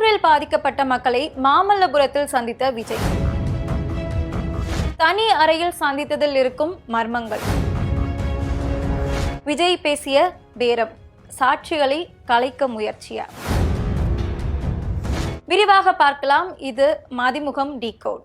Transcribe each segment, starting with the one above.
கரூரில் பாதிக்கப்பட்ட மக்களை மாமல்லபுரத்தில் சந்தித்த விஜய். தனி அறையில் சந்தித்ததில் இருக்கும் மர்மங்கள். விஜய் பேசிய பேரம் சாட்சிகளை கலைக்க முயற்சியா? விரிவாக பார்க்கலாம் இது Mathimugam decode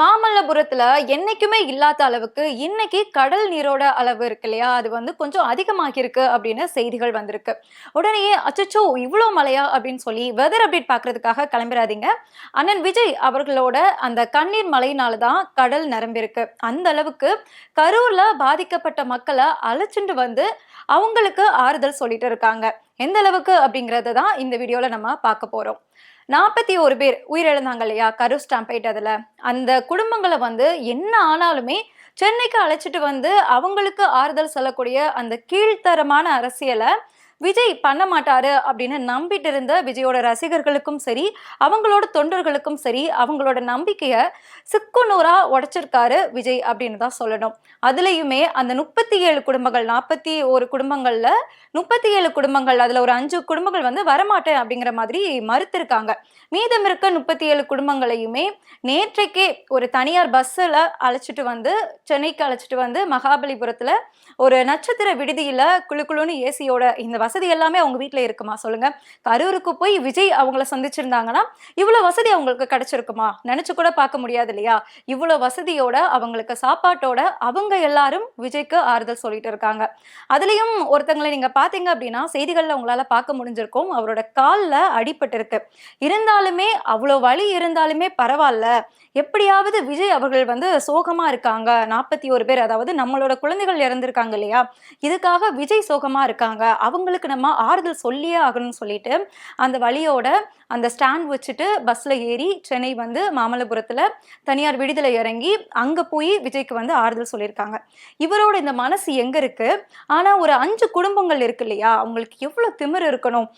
மாமல்லபுரத்துல என்னைக்குமே இல்லாத அளவுக்கு இன்னைக்கு கடல் நீரோட அளவு இருக்கு இல்லையா? அது வந்து கொஞ்சம் அதிகமாகிருக்கு அப்படின்னு செய்திகள் வந்திருக்கு. உடனே அச்சச்சோ இவ்வளோ மழையா? அப்படின்னு சொல்லி வெதர் அப்டேட் பார்க்கறதுக்காக கிளம்பிடாதீங்க அண்ணன் விஜய் அவர்களோட அந்த கண்ணீர் மழையினால தான் கடல் நிரம்பியிருக்கு. அந்த அளவுக்கு கரூர்ல பாதிக்கப்பட்ட மக்களை அழைச்சிட்டு வந்து அவங்களுக்கு ஆறுதல் சொல்லிட்டு இருக்காங்க. எந்த அளவுக்கு அப்படிங்கறத தான் இந்த வீடியோல நம்ம பார்க்க போறோம். நாற்பத்தி ஒரு பேர் உயிரிழந்தாங்க இல்லையா? கரு ஸ்டாம்பைட் அதில். அந்த குடும்பங்களை வந்து என்ன ஆனாலுமே சென்னைக்கு அழைச்சிட்டு வந்து அவங்களுக்கு ஆறுதல் சொல்லக்கூடிய அந்த கீழ்த்தரமான அரசியலை விஜய் பண்ண மாட்டாரு அப்படின்னு நம்பிட்டு இருந்த விஜயோட ரசிகர்களுக்கும் சரி அவங்களோட தொண்டர்களுக்கும் சரி அவங்களோட நம்பிக்கையை சிக்குநூறா உடைச்சிருக்காரு விஜய் அப்படின்னு தான் சொல்லணும். அதுலயுமே அந்த முப்பத்தி ஏழு குடும்பங்கள் நாற்பத்தி ஒரு குடும்பங்கள்ல முப்பத்தி ஏழு குடும்பங்கள் அதுல ஒரு அஞ்சு குடும்பங்கள் வந்து வரமாட்டேன் அப்படிங்கிற மாதிரி மறுத்திருக்காங்க. மீதம் இருக்க முப்பத்தி ஏழு குடும்பங்களையுமே நேற்றைக்கே ஒரு தனியார் பஸ்ஸில் அழைச்சிட்டு வந்து சென்னைக்கு அழைச்சிட்டு வந்து மகாபலிபுரத்தில் ஒரு நட்சத்திர விடுதியில் குளு குளுன்னு ஏசியோட இந்த வசதி எல்லாமே அவங்க வீட்டில் இருக்குமா? சொல்லுங்க. கரூருக்கு போய் விஜய் அவங்கள சந்திச்சிருந்தாங்கன்னா இவ்வளோ வசதி அவங்களுக்கு கிடைச்சிருக்குமா? நினைச்சு கூட பார்க்க முடியாது இல்லையா? இவ்வளோ வசதியோட அவங்களுக்கு சாப்பாட்டோட அவங்க எல்லாரும் விஜய்க்கு ஆறுதல் சொல்லிட்டு இருக்காங்க. அதுலயும் ஒருத்தங்களை நீங்க பாத்தீங்க அப்படின்னா செய்திகள்ல உங்களால பார்க்க முடிஞ்சிருக்கும். அவரோட கால்ல அடிபட்டிருக்கு. இருந்தாலுமே அவ்வளோ வலி இருந்தாலுமே பரவாயில்ல. எப்படியாவது விஜய் அவர்கள் வந்து சோகமா இருக்காங்க. நாற்பத்தி ஒரு பேர் அதாவது நம்மளோட குழந்தைகள் இறந்திருக்காங்க இல்லையா? இதுக்காக விஜய் சோகமா இருக்காங்க. அவங்களுக்கு நம்ம ஆறுதல் சொல்லியே ஆகணும்னு சொல்லிட்டு அந்த வழியோட அந்த ஸ்டாண்ட் வச்சுட்டு பஸ்ஸில் ஏறி சென்னை வந்து மாமல்லபுரத்தில் தனியார் விடுதலை இறங்கி அங்கே போய் விஜய்க்கு வந்து ஆறுதல் சொல்லியிருக்காங்க. இவரோட இந்த மனசு எங்கே இருக்குது ஆனால் ஒரு அஞ்சு குடும்பங்கள் இருக்கு இல்லையா? அவங்களுக்கு எவ்வளோ திமிர் இருக்கணும்?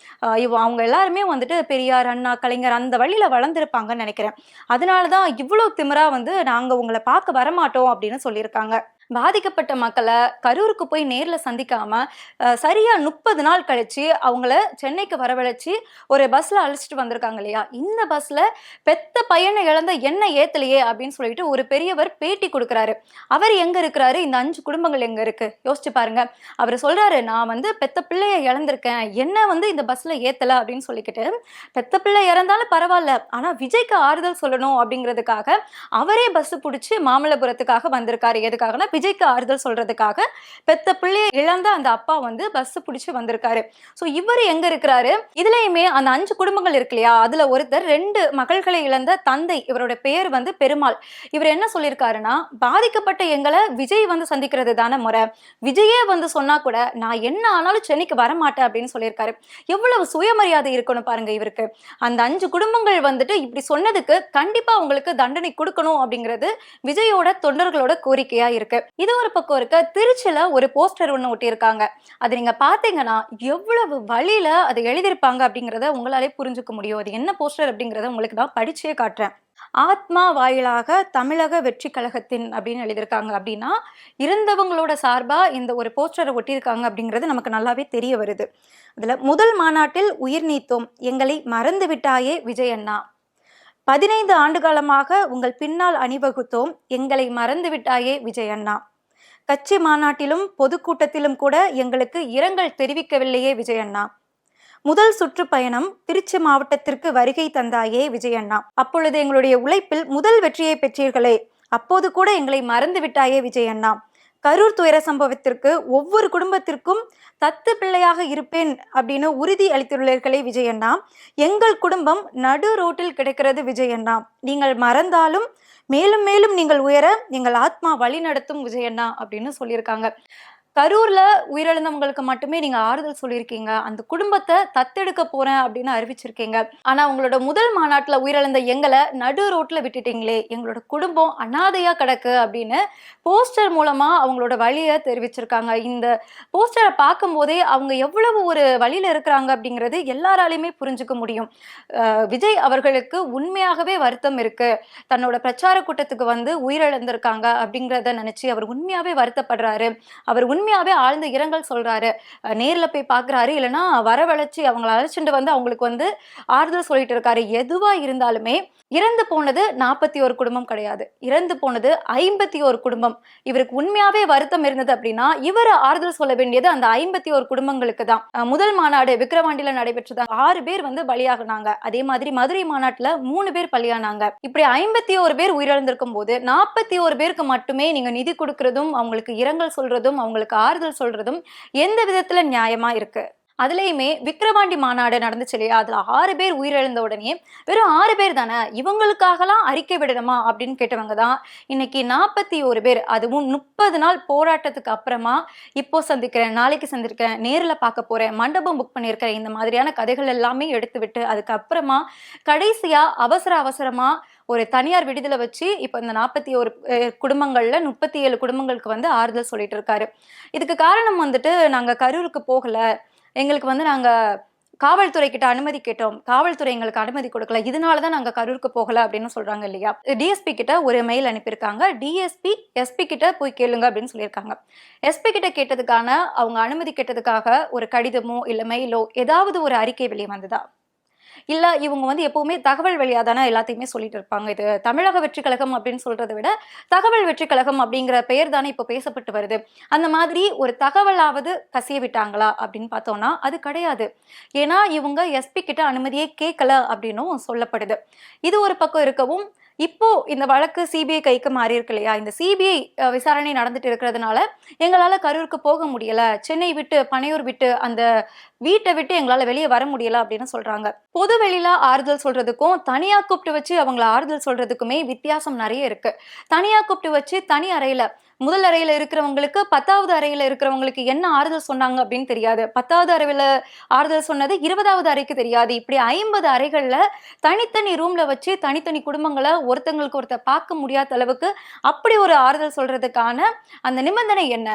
அவங்க எல்லாருமே வந்துட்டு பெரியார் அண்ணா கலைஞர் அந்த வழியில் வளர்ந்துருப்பாங்கன்னு நினைக்கிறேன். அதனால தான் இவ்வளோ திமிராக வந்து நாங்கள் உங்களை பார்க்க வரமாட்டோம் அப்படின்னு சொல்லியிருக்காங்க. பாதிக்கப்பட்ட மக்களை கரூருக்கு போய் நேரில் சந்திக்காம சரியாக சரியா முப்பது நாள் கழிச்சு அவங்கள சென்னைக்கு வரவழைச்சு ஒரு பஸ்ல அழைச்சிட்டு வந்திருக்காங்க இல்லையா? இந்த பஸ்ல பெத்த பையனை இழந்த என்ன ஏத்தலையே அப்படின்னு சொல்லிட்டு ஒரு பெரியவர் பேட்டி கொடுக்குறாரு. அவர் எங்க இருக்கிறாரு? இந்த அஞ்சு குடும்பங்கள் எங்க இருக்கு? யோசிச்சு பாருங்க. அவர் சொல்றாரு நான் வந்து பெத்த பிள்ளைய இழந்திருக்கேன். என்ன வந்து இந்த பஸ்ல ஏத்தல அப்படின்னு சொல்லிக்கிட்டு பெத்த பிள்ளை இறந்தாலும் பரவாயில்ல. ஆனா விஜய்க்கு ஆறுதல் சொல்லணும் அப்படிங்கிறதுக்காக அவரே பஸ் பிடிச்சி மாமல்லபுரத்துக்காக வந்திருக்காரு. எதுக்காகனா விஜய்க்கு ஆறுதல் சொல்றதுக்காக பெத்த பிள்ளையை இழந்த அந்த அப்பா வந்து பஸ் பிடிச்சி வந்திருக்காரு. ஸோ இவர் எங்க இருக்கிறாரு? இதுலயுமே அந்த அஞ்சு குடும்பங்கள் இருக்கு இல்லையா? அதுல ஒருத்தர் ரெண்டு மகள்களை இழந்த தந்தை இவரோட பெயர் வந்து பெருமாள். இவர் என்ன சொல்லியிருக்காருன்னா பாதிக்கப்பட்ட எங்களை விஜய் வந்து சந்திக்கிறது தானே முறை. விஜயே வந்து சொன்னா கூட நான் என்ன ஆனாலும் சென்னைக்கு வரமாட்டேன் அப்படின்னு சொல்லியிருக்காரு. எவ்வளவு சுயமரியாதை இருக்கணும் பாருங்க இவருக்கு. அந்த அஞ்சு குடும்பங்கள் வந்துட்டு இப்படி சொன்னதுக்கு கண்டிப்பா உங்களுக்கு தண்டனை கொடுக்கணும் அப்படிங்கிறது விஜயோட தொண்டர்களோட கோரிக்கையா இருக்கு. இது ஒரு பக்கம் இருக்க. திருச்சியில ஒரு போஸ்டர் ஒன்று ஒட்டியிருக்காங்க. அது நீங்க பாத்தீங்கன்னா எவ்வளவு வழியில அதை எழுதியிருப்பாங்க அப்படிங்கிறத உங்களாலே புரிஞ்சுக்க முடியும். அது என்ன போஸ்டர் அப்படிங்கிறத உங்களுக்கு நான் படிச்சே காட்டுறேன். ஆத்மா வாயிலாக தமிழக வெற்றி கழகத்தின் அப்படின்னு எழுதியிருக்காங்க அப்படின்னா இருந்தவங்களோட சார்பா இந்த ஒரு போஸ்டரை ஒட்டியிருக்காங்க அப்படிங்கிறது நமக்கு நல்லாவே தெரிய வருது. அதுல முதல் மாநாட்டில் உயிர் நீத்தோம். எங்களை மறந்து விட்டாயே விஜய் அண்ணா. பதினைந்து ஆண்டு காலமாக உங்கள் பின்னால் அணிவகுத்தோம். எங்களை மறந்து விட்டாயே விஜய் அண்ணா கட்சி மாநாட்டிலும் பொதுக்கூட்டத்திலும் கூட எங்களுக்கு இரங்கல் தெரிவிக்கவில்லையே விஜய் அண்ணா முதல் சுற்றுப்பயணம் திருச்சி மாவட்டத்திற்கு வருகை தந்தாயே விஜய் அண்ணா அப்பொழுது எங்களுடைய உழைப்பில் முதல் வெற்றியை பெற்றீர்களே. அப்போது கூட எங்களை மறந்து விட்டாயே விஜய் அண்ணா கரூர் துயர சம்பவத்திற்கு ஒவ்வொரு குடும்பத்திற்கும் தத்து பிள்ளையாக இருப்பேன் அப்படின்னு உறுதி அளித்துள்ளீர்களே விஜயண்ணா. எங்கள் குடும்பம் நடு ரோட்டில் கிடைக்கிறது விஜய் அண்ணா நீங்கள் மறந்தாலும் மேலும் மேலும் நீங்கள் உயர எங்கள் ஆத்மா வழி நடத்தும் விஜய் அண்ணா அப்படின்னு சொல்லியிருக்காங்க. கரூர்ல உயிரிழந்தவங்களுக்கு மட்டுமே நீங்க ஆறுதல் சொல்லியிருக்கீங்க. அந்த குடும்பத்தை தத்தெடுக்க போறேன் அப்படின்னு அறிவிச்சிருக்கீங்க. ஆனா உங்களோட முதல் மாநாட்டுல உயிரிழந்த எங்களை நடு ரோட்ல விட்டுட்டீங்களே. எங்களோட குடும்பம் அனாதையா கிடக்கு அப்படின்னு போஸ்டர் மூலமா அவங்களோட வழியை தெரிவிச்சிருக்காங்க. இந்த போஸ்டரை பார்க்கும்போதே அவங்க எவ்வளவு ஒரு வழியில இருக்கிறாங்க அப்படிங்கிறது எல்லாராலையுமே புரிஞ்சுக்க முடியும். விஜய் அவர்களுக்கு உண்மையாகவே வருத்தம் இருக்கு. தன்னோட பிரச்சார கூட்டத்துக்கு வந்து உயிரிழந்திருக்காங்க அப்படிங்கிறத நினைச்சு அவர் உண்மையாவே வருத்தப்படுறாரு. அவர் உண்மையாவே ஆழ்ந்த இரங்கல் சொல்றாரு. அஹ் நேர்ல போய் பார்க்கறாரு இல்லைன்னா வரவழைச்சு அவங்கள அழைச்சிட்டு வந்து அவங்களுக்கு வந்து ஆறுதல் சொல்லிட்டு இருக்காரு. எதுவா இருந்தாலுமே இறந்து போனது நாற்பத்தி ஒரு குடும்பம் கிடையாது. இறந்து போனது ஐம்பத்தி ஒரு குடும்பம். இவருக்கு உண்மையாவே வருத்தம் இருந்தது அப்படின்னா இவர் ஆறுதல் சொல்ல வேண்டியது அந்த ஐம்பத்தி ஒரு குடும்பங்களுக்கு தான். முதல் மாநாடு விக்கிரவாண்டியில நடைபெற்றது. ஆறு பேர் வந்து பலியாகினாங்க. அதே மாதிரி மதுரை மாநாட்டுல மூணு பேர் பலியானாங்க. இப்படி ஐம்பத்தி ஒரு பேர் உயிரிழந்திருக்கும் போது நாற்பத்தி ஒரு பேருக்கு மட்டுமே நீங்க நிதி கொடுக்கறதும் அவங்களுக்கு இரங்கல் சொல்றதும் அவங்களுக்கு ஆறுதல் சொல்றதும் எந்த விதத்துல நியாயமா இருக்கு? அதுலேயுமே விக்ரவாண்டி மாநாடு நடந்துச்சு இல்லையா? அதுல ஆறு பேர் உயிரிழந்த உடனே வெறும் ஆறு பேர் தானே இவங்களுக்காகலாம் அறிக்கை விடணுமா அப்படின்னு கேட்டவங்க தான் இன்னைக்கு நாற்பத்தி ஒரு பேர். அதுவும் முப்பது நாள் போராட்டத்துக்கு அப்புறமா இப்போ சந்திக்கிறேன் நாளைக்கு சந்திக்கிறேன் நேரில் பார்க்க போறேன் மண்டபம் புக் பண்ணியிருக்கிறேன் இந்த மாதிரியான கதைகள் எல்லாமே எடுத்து விட்டு அதுக்கப்புறமா கடைசியா அவசர அவசரமா ஒரு தனியார் விடுதலை வச்சு இப்போ இந்த நாற்பத்தி ஒரு குடும்பங்களில் முப்பத்தி ஏழு குடும்பங்களுக்கு வந்து ஆறுதல் சொல்லிட்டு இருக்காரு. இதுக்கு காரணம் வந்துட்டு நாங்கள் கரூருக்கு போகல. எங்களுக்கு வந்து நாங்கள் காவல்துறை கிட்ட அனுமதி கேட்டோம். காவல்துறை எங்களுக்கு அனுமதி கொடுக்கல. இதனால தான் நாங்கள் கரூருக்கு போகல அப்படின்னு சொல்றாங்க இல்லையா? டிஎஸ்பி கிட்ட ஒரு மெயில் அனுப்பியிருக்காங்க. டிஎஸ்பி எஸ்பி கிட்ட போய் கேளுங்க அப்படின்னு சொல்லியிருக்காங்க. எஸ்பி கிட்ட கேட்டதுக்கான அவங்க அனுமதி கேட்டதுக்காக ஒரு கடிதமோ இல்லை மெயிலோ ஏதாவது ஒரு அறிக்கை வெளியே வந்ததா இல்ல இவங்க வந்து எப்பவுமே தகவல் வழியா தானே எல்லாத்தையுமே சொல்லிட்டு இருப்பாங்க. இது தமிழக வெற்றி கழகம் அப்படின்னு சொல்றதை விட தகவல் வெற்றி கழகம் அப்படிங்கிற பெயர் தானே இப்போ பேசப்பட்டு வருது. அந்த மாதிரி ஒரு தகவலாவது கசிய விட்டாங்களா அப்படின்னு பார்த்தோம்னா அது கிடையாது. ஏன்னா இவங்க எஸ்பி கிட்ட அனுமதியே கேட்கல அப்படின்னும் சொல்லப்படுது. இது ஒரு பக்கம் இருக்கவும் இப்போ இந்த வழக்கு சிபிஐ கைக்கு மாறி இருக்கு இல்லையா? இந்த சிபிஐ விசாரணை நடந்துட்டு இருக்கிறதுனால எங்களால் கரூருக்கு போக முடியல. சென்னை விட்டு பனையூர் விட்டு அந்த வீட்டை விட்டு எங்களால் வெளியே வர முடியல அப்படின்னு சொல்றாங்க. பொது வெளியில ஆறுதல் சொல்றதுக்கும் தனியா கூப்பிட்டு வச்சு அவங்கள ஆறுதல் சொல்றதுக்குமே வித்தியாசம் நிறைய இருக்கு. தனியா கூப்பிட்டு வச்சு தனி அறையில முதல் அறையில இருக்கிறவங்களுக்கு பத்தாவது அறையில இருக்கிறவங்களுக்கு என்ன ஆறுதல் சொன்னாங்க அப்படின்னு தெரியாது. பத்தாவது அறையில ஆறுதல் சொன்னது இருபதாவது அறைக்கு தெரியாது. இப்படி ஐம்பது அறைகள்ல தனித்தனி ரூம்ல வச்சு தனித்தனி குடும்பங்களை ஒருத்தங்களுக்கு ஒருத்தர் பார்க்க முடியாத அளவுக்கு அப்படி ஒரு ஆறுதல் சொல்றதுக்கான அந்த நிபந்தனை என்ன?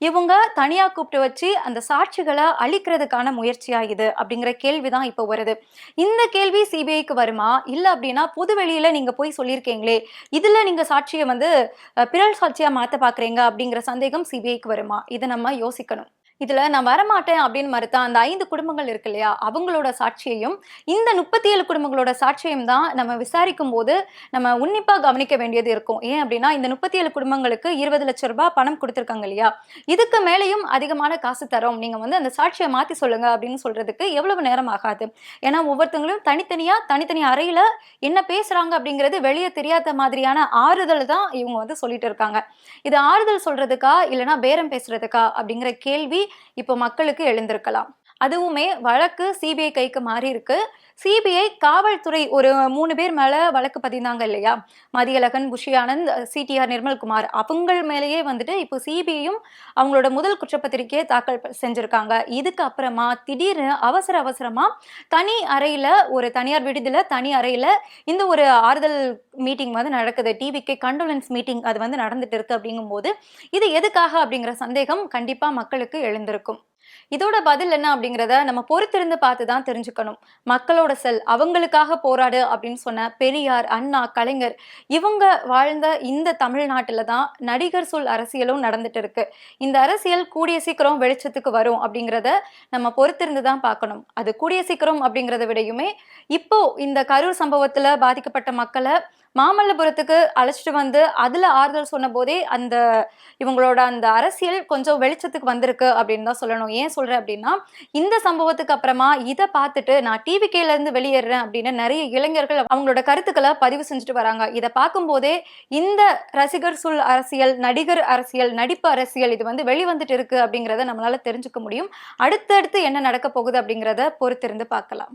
இவங்க தனியா கூப்பிட்டு வச்சு அந்த சாட்சிகளை அழிக்கிறதுக்கான முயற்சியா இது அப்படிங்கிற கேள்விதான் இப்போ வருது. இந்த கேள்வி சிபிஐக்கு வருமா? இல்ல அப்படின்னா புது வெளியில நீங்க போய் சொல்லியிருக்கீங்களே இதுல நீங்க சாட்சியை வந்து பிறல் சாட்சியா மாத்த பாக்குறீங்க அப்படிங்கிற சந்தேகம் சிபிஐக்கு வருமா? இதை நம்ம யோசிக்கணும். இதுல நான் வரமாட்டேன் அப்படின்னு மறுத்த அந்த ஐந்து குடும்பங்கள் இருக்கு இல்லையா அவங்களோட சாட்சியையும் இந்த முப்பத்தி ஏழு குடும்பங்களோட சாட்சியம் தான் நம்ம விசாரிக்கும் போது நம்ம உன்னிப்பா கவனிக்க வேண்டியது இருக்கும். ஏன் அப்படின்னா இந்த முப்பத்தி ஏழு குடும்பங்களுக்கு இருபது லட்சம் ரூபாய் பணம் கொடுத்துருக்காங்க இல்லையா இதுக்கு மேலேயும் அதிகமான காசு தரோம். நீங்க வந்து அந்த சாட்சியை மாத்தி சொல்லுங்க அப்படின்னு சொல்றதுக்கு எவ்வளவு நேரம் ஆகாது. ஏன்னா ஒவ்வொருத்தங்களும் தனித்தனியா தனித்தனி அறையில என்ன பேசுறாங்க அப்படிங்கிறது வெளியே தெரியாத மாதிரியான ஆறுதல் தான் இவங்க வந்து சொல்லிட்டு இருக்காங்க. இது ஆறுதல் சொல்றதுக்கா இல்லைன்னா பேரம் பேசுறதுக்கா அப்படிங்கிற கேள்வி இப்போ மக்களுக்கு எழுந்திருக்கலாம். அதுவுமே வழக்கு சிபிஐ கைக்கு மாறி இருக்கு. சிபிஐ காவல்துறை ஒரு மூணு பேர் மேல வழக்கு பதிந்தாங்க இல்லையா? மதியழகன் குஷி ஆனந்த் சிடிஆர் நிர்மல்குமார் அவங்க மேலேயே வந்துட்டு இப்போ சிபிஐயும் அவங்களோட முதல் குற்றப்பத்திரிகையை தாக்கல் செஞ்சிருக்காங்க. இதுக்கு அப்புறமா திடீர்னு அவசர அவசரமா தனி அறையில ஒரு தனியார் விடுதியில தனி அறையில இந்த ஒரு ஆறுதல் மீட்டிங் வந்து நடக்குது. டிவிக்கு கண்டோலன்ஸ் மீட்டிங் அது வந்து நடந்துட்டு இருக்கு அப்படிங்கும்போது இது எதுக்காக அப்படிங்கிற சந்தேகம் கண்டிப்பா மக்களுக்கு எழுந்திருக்கும். இதோட பதில் என்ன அப்படிங்கிறத நம்ம பொறுத்திருந்து பார்த்து தான் தெரிஞ்சுக்கணும். மக்களோட செல் அவங்களுக்காக போராடு அப்படின்னு சொன்ன பெரியார் அண்ணா கலைஞர் இவங்க வாழ்ந்த இந்த தமிழ்நாட்டில் தான் நடிகர் சொல் அரசியலும் நடந்துட்டு இருக்கு. இந்த அரசியல் கூடிய சீக்கிரம் வெளிச்சத்துக்கு வரும் அப்படிங்கிறத நம்ம பொறுத்திருந்து தான் பார்க்கணும். அது கூடிய சீக்கிரம் அப்படிங்கிறத விடையுமே இப்போ இந்த கரூர் சம்பவத்தில் பாதிக்கப்பட்ட மக்களை மாமல்லபுரத்துக்கு அழைச்சிட்டு வந்து அதுல ஆறுதல் சொன்ன போதே அந்த இவங்களோட அந்த அரசியல் கொஞ்சம் வெளிச்சத்துக்கு வந்திருக்கு அப்படின்னு தான் சொல்லணும். ஏன் சொல்றேன் அப்படின்னா இந்த சம்பவத்துக்கு அப்புறமா இதை பார்த்துட்டு நான் டிவி கேல இருந்து வெளியேறேன் அப்படின்னு நிறைய இளைஞர்கள் அவங்களோட கருத்துக்களை பதிவு செஞ்சுட்டு வராங்க. இதை பார்க்கும்போதே இந்த ரசிகர் சொல் அரசியல் நடிகர் அரசியல் நடிப்பு அரசியல் இது வந்து வெளிவந்துட்டு இருக்கு அப்படிங்கிறத நம்மளால தெரிஞ்சுக்க முடியும். அடுத்தடுத்து என்ன நடக்க போகுது அப்படிங்கிறத பொறுத்திருந்து பார்க்கலாம்.